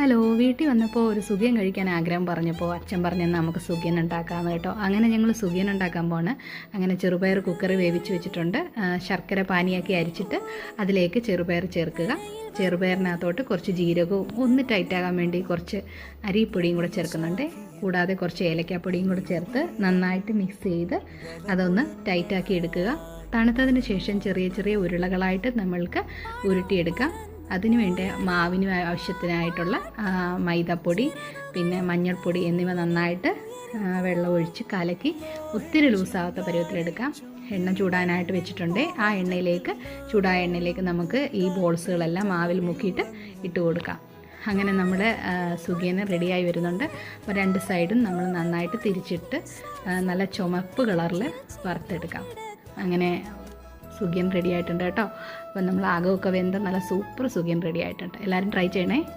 Hello വീട്ടിൽ വന്നപ്പോൾ ഒരു സുഖിയൻ കഴിക്കാൻ ആഗ്രഹം പറഞ്ഞപ്പോൾ അച്ഛൻ പറഞ്ഞെന്ന് നമുക്ക് സുഖിയൻ ഉണ്ടാക്കാമെന്ന് കേട്ടോ. അങ്ങനെ ഞങ്ങൾ സുഖിയൻ ഉണ്ടാക്കാൻ പോണ്. അങ്ങനെ ചെറുപയർ കുക്കറിൽ വേവിച്ച് വെച്ചിട്ടുണ്ട്. ശർക്കര പാനിയാക്കി അരിച്ചിട്ട് അതിലേക്ക് ചെറുപയർ ചേർക്കുക. ചെറുപയറിനകത്തോട്ട് കുറച്ച് ജീരകവും ഒന്ന് ടൈറ്റാകാൻ വേണ്ടി കുറച്ച് അരിപ്പൊടിയും കൂടെ ചേർക്കുന്നുണ്ട്. കൂടാതെ കുറച്ച് ഏലക്കാപ്പൊടിയും കൂടെ ചേർത്ത് നന്നായിട്ട് മിക്സ് ചെയ്ത് അതൊന്ന് ടൈറ്റാക്കി എടുക്കുക. തണുത്തതിന് ശേഷം ചെറിയ ചെറിയ ഉരുളകളായിട്ട് നമ്മൾക്ക് ഉരുട്ടിയെടുക്കാം. അതിനു വേണ്ടി മാവിന് ആവശ്യത്തിനായിട്ടുള്ള മൈദപ്പൊടി പിന്നെ മഞ്ഞൾപ്പൊടി എന്നിവ നന്നായിട്ട് വെള്ളം ഒഴിച്ച് കലക്കി ഒത്തിരി ലൂസാവാത്ത പരുവത്തിലെടുക്കാം. എണ്ണ ചൂടാനായിട്ട് വെച്ചിട്ടുണ്ട്. ആ എണ്ണയിലേക്ക് ചൂടായ എണ്ണയിലേക്ക് നമുക്ക് ഈ ബോൾസുകളെല്ലാം മാവിൽ മുക്കിയിട്ട് ഇട്ട് കൊടുക്കാം. അങ്ങനെ നമ്മുടെ സുഖിയന് റെഡിയായി വരുന്നുണ്ട്. അപ്പോൾ രണ്ട് സൈഡും നമ്മൾ നന്നായിട്ട് തിരിച്ചിട്ട് നല്ല ചുമപ്പ് കളറിൽ വറുത്തെടുക്കാം. അങ്ങനെ സുഖിയൻ റെഡി ആയിട്ടുണ്ട് കേട്ടോ. അപ്പം നമ്മൾ ആകമൊക്കെ വെന്ത് നല്ല സൂപ്പർ സുഖിയൻ റെഡി ആയിട്ടുണ്ട്. എല്ലാവരും ട്രൈ ചെയ്യണേ.